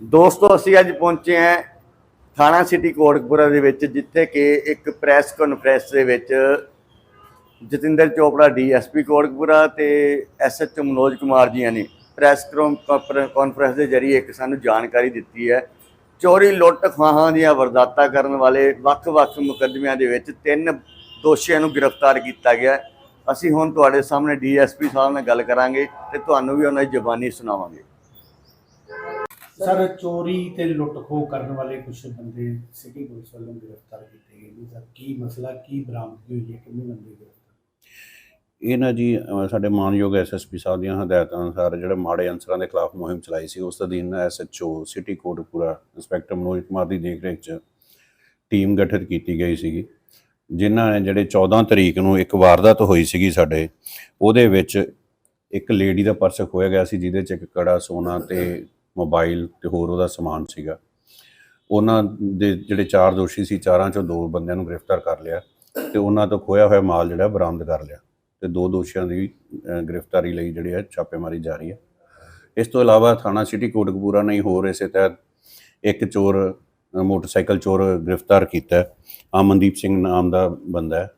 ਦੋਸਤੋ, ਅਸੀਂ ਅੱਜ ਪਹੁੰਚੇ ਹਾਂ ਥਾਣਾ ਸਿਟੀ ਕੋਟਕਪੁਰਾ ਦੇ ਵਿੱਚ, ਜਿੱਥੇ ਕਿ ਇੱਕ ਪ੍ਰੈਸ ਕਾਨਫਰੰਸ ਦੇ ਵਿੱਚ ਜਤਿੰਦਰ ਚੋਪੜਾ, ਡੀਐਸਪੀ ਕੋਟਕਪੂਰਾ ਤੇ ਐਸਐਚਓ ਮਨੋਜ ਕੁਮਾਰ ਜੀਆਂ ਨੇ ਪ੍ਰੈਸ ਕਾਨਫਰੰਸ ਦੇ ਜ਼ਰੀਏ ਇੱਕ ਸਾਨੂੰ ਜਾਣਕਾਰੀ ਦਿੱਤੀ ਹੈ। ਚੋਰੀ, ਲੁੱਟ ਖੋਹਾਂ ਦੀਆਂ ਵਾਰਦਾਤਾਂ ਕਰਨ ਵਾਲੇ ਵੱਖ-ਵੱਖ ਮੁਕੱਦਮਿਆਂ ਦੇ ਵਿੱਚ ਤਿੰਨ ਦੋਸ਼ੀਆਂ ਨੂੰ ਗ੍ਰਿਫਤਾਰ ਕੀਤਾ ਗਿਆ ਅਸੀਂ ਹੁਣ ਤੁਹਾਡੇ ਸਾਹਮਣੇ ਡੀਐਸਪੀ ਸਾਹਿਬ ਨਾਲ ਗੱਲ ਕਰਾਂਗੇ ਤੇ ਤੁਹਾਨੂੰ ਵੀ ਉਹਨਾਂ ਦੀ ਜ਼ੁਬਾਨੀ ਸੁਣਾਵਾਂਗੇ। ਸਰ, ਚੋਰੀ ਤੇ ਲੁੱਟ ਕਰਨ ਵਾਲੇ ਕੁਝ ਬੰਦੇ ਸਿਟੀ ਪੁਲਿਸ ਵੱਲੋਂ ਗ੍ਰਿਫਤਾਰ ਕੀਤੇ ਗਏ ਨੇ। ਸਰ, ਕੀ ਮਸਲਾ, ਕੀ ਬਰਾਮਦਗੀ ਹੋਈ ਹੈ? ਕਿੰਨੇ ਬੰਦੇ ਗ੍ਰਿਫਤਾਰ? ਇਹ ਨਾ ਜੀ, ਅਹ, ਸਾਡੇ ਮਾਨਯੋਗ ਐਸਐਸਪੀ ਸਾਹਿਬ ਦੀਆਂ ਹਦਾਇਤਾਂ ਅਨੁਸਾਰ ਜਿਹੜੇ ਮਾੜੇ ਅਨਸਰਾਂ ਦੇ ਖਿਲਾਫ ਮੁਹਿੰਮ ਚਲਾਈ ਸੀ, ਉਸ ਅਧੀਨ SHO city Kotpura inspector Manoj Kumar ਦੀ ਦੇਖਰੇਖ 'ਚ ਟੀਮ ਗਠਿਤ ਕੀਤੀ ਗਈ ਸੀਗੀ। ਜਿਨ੍ਹਾਂ ਨੇ ਜਿਹੜੇ 14 ਤਰੀਕ ਨੂੰ ਇੱਕ ਵਾਰਦਾਤ ਹੋਈ ਸੀਗੀ ਸਾਡੇ, ਉਹਦੇ ਵਿੱਚ ਇੱਕ ਲੇਡੀ ਦਾ ਪਰਸ ਖੋਇਆ ਗਿਆ ਸੀ, ਜਿਹਦੇ 'ਚ ਇੱਕ ਕੜਾ, ਸੋਨਾ ਤੇ ਮੋਬਾਈਲ ਤੇ ਹੋਰ ਉਹਦਾ ਸਮਾਨ ਸੀਗਾ। ਉਹਨਾਂ ਦੇ ਜਿਹੜੇ ਚਾਰ ਦੋਸ਼ੀ ਸੀ, ਚਾਰਾਂ ਚੋਂ ਦੋ ਬੰਦਿਆਂ ਨੂੰ ਗ੍ਰਿਫਤਾਰ ਕਰ ਲਿਆ ਤੇ ਉਹਨਾਂ ਤੋਂ ਖੋਇਆ ਹੋਇਆ ਮਾਲ ਜਿਹੜਾ ਬਰਾਮਦ ਕਰ ਲਿਆ ਤੇ ਦੋ ਦੋਸ਼ੀਆਂ ਦੀ ਗ੍ਰਿਫਤਾਰੀ ਲਈ ਜਿਹੜੀ ਹੈ ਛਾਪੇਮਾਰੀ ਜਾਰੀ ਹੈ। ਇਸ ਤੋਂ ਇਲਾਵਾ ਥਾਣਾ ਸਿਟੀ ਕੋਟਕਪੂਰਾ ਨੇ ਹੋਰ ਇਸੇ ਤਹਿਤ ਇੱਕ ਚੋਰ, ਮੋਟਰਸਾਈਕਲ ਚੋਰ ਗ੍ਰਿਫਤਾਰ ਕੀਤਾ ਹੈ। ਅਮਨਦੀਪ ਸਿੰਘ ਨਾਮ ਦਾ ਬੰਦਾ ਹੈ।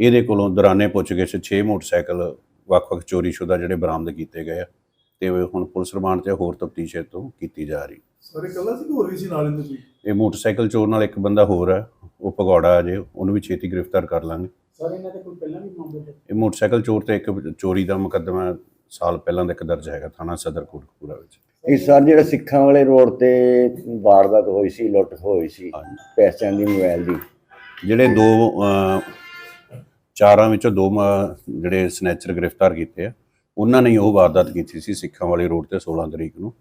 ਇਹਦੇ ਕੋਲੋਂ ਦੌਰਾਨੇ ਪੁੱਛਗਿੱਛ 6 ਮੋਟਰਸਾਈਕਲ ਵੱਖ-ਵੱਖ ਚੋਰੀशुदा ਜਿਹੜੇ ਬਰਾਮਦ ਕੀਤੇ ਗਏ ਆ। ਤੇ ਉਹ ਹੁਣ ਪੁਲਿਸ ਰਿਮਾਂਡ ਤੇ ਹੋਰ ਤਫਤੀਸ਼ ਇਹ ਤੋਂ ਕੀਤੀ ਜਾ ਰਹੀ। ਸਾਰੇ ਕੱਲਾ ਸੀ ਕਿ ਹੋਰ ਵੀ ਸੀ ਨਾਲ ਇਹਦੇ ਕੋਈ ਇਹ ਮੋਟਰਸਾਈਕਲ ਚੋਰ ਨਾਲ ਇੱਕ ਬੰਦਾ ਹੋਰ ਹੈ ਉਹ ਭਗੌੜਾ ਅਜੇ ਉਹਨੂੰ ਵੀ ਛੇਤੀ ਗ੍ਰਿਫਤਾਰ ਕਰ ਲਾਂਗੇ। ਸਰ ਇਹਨਾਂ ਦੇ ਕੋਈ ਪਹਿਲਾਂ ਵੀ ਮਾਮਲੇ ਨੇ? ਇਹ ਮੋਟਰਸਾਈਕਲ ਚੋਰ ਤੇ ਇੱਕ ਚੋਰੀ ਦਾ ਮੁਕੱਦਮਾ ਸਾਲ ਪਹਿਲਾਂ ਦਾ ਇੱਕ ਦਰਜ ਹੈਗਾ ਥਾਣਾ ਸਦਰ ਕੋਟਕਪੂਰਾ ਵਿੱਚ। ਇਹ ਸਰ ਜਿਹੜਾ ਸਿੱਖਾਂ ਵਾਲੇ ਰੋਡ ਤੇ ਵਾਰਦਾਤ ਹੋਈ ਸੀ ਲੁੱਟ ਹੋਈ ਸੀ। ਪੈਸਿਆਂ ਦੀ ਮੋਬਾਈਲ ਦੀ? ਜਿਹੜੇ ਦੋ ਚਾਰਾਂ ਵਿੱਚੋਂ ਦੋ ਜਿਹੜੇ ਸਨੈਚਰ ਗ੍ਰਿਫਤਾਰ ਕੀਤੇ ਆ ਉਹਨਾਂ ਨੇ ਉਹ ਵਾਰਦਾਤ ਕੀਤੀ ਸੀ ਸਿੱਖਾਂ ਵਾਲੇ ਰੋਡ ਤੇ 16 ਤਰੀਕ ਨੂੰ।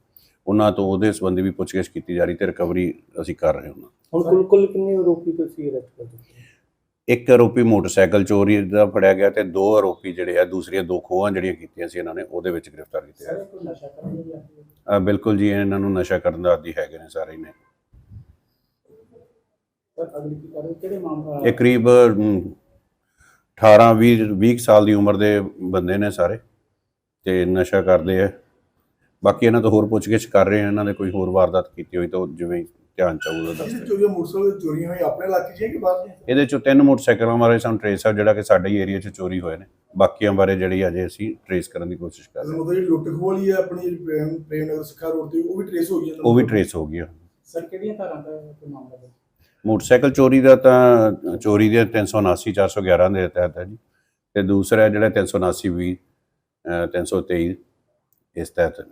ਉਹਨਾਂ ਤੋਂ ਉਹਦੇ ਸੰਬੰਧੀ ਵੀ ਪੁੱਛਗਿੱਛ ਕੀਤੀ ਜਾ ਰਹੀ ਤੇ ਰਿਕਵਰੀ ਅਸੀਂ ਕਰ ਰਹੇ ਹਾਂ ਹੁਣ ਕੁੱਲ ਕੁੱਲ ਕਿੰਨੇ ਆਰੋਪੀ ਤੁਸੀਂ ਅਰੈਸਟ ਕਰ ਦਿੱਤੇ? ਇੱਕ ਆਰੋਪੀ ਮੋਟਰਸਾਈਕਲ ਚੋਰੀ ਦਾ ਫੜਿਆ ਗਿਆ ਤੇ ਦੋ ਆਰੋਪੀ ਜਿਹੜੇ ਆ ਦੂਸਰੀਆਂ ਦੋ ਖੋਹਾਂ ਜਿਹੜੀਆਂ ਕੀਤੀਆਂ ਸੀ ਇਹਨਾਂ ਨੇ ਉਹਦੇ ਵਿੱਚ ਗ੍ਰਿਫਤਾਰ ਕੀਤੇ ਆ ਬਿਲਕੁਲ ਜੀ ਇਹਨਾਂ ਨੂੰ ਨਸ਼ਾ ਕਰਨ ਦਾ ਆਦੀ ਹੈਗੇ ਨੇ ਸਾਰੇ ਨੇ। ਇਹ ਕਰੀਬ ਅਮ, 18 20 20 ਸਾਲ ਦੀ ਉਮਰ ਦੇ ਬੰਦੇ ਨੇ ਸਾਰੇ। ਤੇ ਨਸ਼ਾ ਕਰਦੇ ਆ। ਬਾਕੀ ਇਹਨਾਂ ਤੋਂ ਹੋਰ ਪੁੱਛਗਿੱਛ ਕਰ ਰਹੇ ਆ। ਇਹਨਾਂ ਦੇ ਕੋਈ ਹੋਰ ਵਾਰਦਾਤ ਕੀਤੀ ਹੋਈ ਤਾਂ ਉਹ ਜਿਵੇਂ ਧਿਆਨ ਚਾਹੂਗਾ ਦੱਸ ਜਿਹੜੀ ਦਿਓ। ਚੋਰੀਆਂ ਮੋਟਰਸਾਈਕਲ ਦੀ ਚੋਰੀਆਂ ਹੋਈ ਆਪਣੇ ਇਲਾਕੇ 'ਚ ਹੈ ਕਿ ਬਾਹਰ ਦੀਆਂ ਇਹਦੇ ਚੋਂ ਤਿੰਨ ਮੋਟਰਸਾਈਕਲਾਂ ਬਾਰੇ ਸਾਨੂੰ ਟ੍ਰੇਸ ਆ ਜਿਹੜਾ ਕਿ ਸਾਡੇ ਹੀ ਏਰੀਆ 'ਚ ਚੋਰੀ ਹੋਏ ਨੇ। ਬਾਕੀਆਂ ਬਾਰੇ ਜਿਹੜੀ ਅਜੇ ਅਸੀਂ ਟ੍ਰੇਸ ਕਰਨ ਦੀ ਕੋਸ਼ਿਸ਼ ਕਰ ਰਹੇ ਮਤਲਬ ਜਿਹੜੀ ਲੁੱਟ ਖੋਹ ਵਾਲੀ ਹੈ ਆਪਣੀ ਜਿਹੜੀ ਪ੍ਰੇਮ ਪ੍ਰੇਮ ਨਗਰ ਸਿੱਖਾ ਰੋਡ ਤੇ ਉਹ ਵੀ ਟ੍ਰੇਸ ਹੋ ਗਈ ਹਾਂ। ਉਹ ਵੀ ਟ੍ਰੇਸ ਹੋ ਗਈ ਆ। ਸਰ ਕਿਹੜੀਆਂ ਧਾਰਾਂ ਦਾ ਕੋਈ ਮਾਮਲਾ ਹੈ ਮੋਟਰਸਾਈਕਲ ਚੋਰੀ ਦਾ ਤਾਂ ਚੋਰੀ ਦੇ 379 411 ਦੇ ਤਹਿਤ ਹੈ ਜੀ। ਤੇ ਦੂਸਰਾ ਜਿਹੜਾ 379 ਵੀ 323 ਇਸ ਤਹਿਤ ਹੈ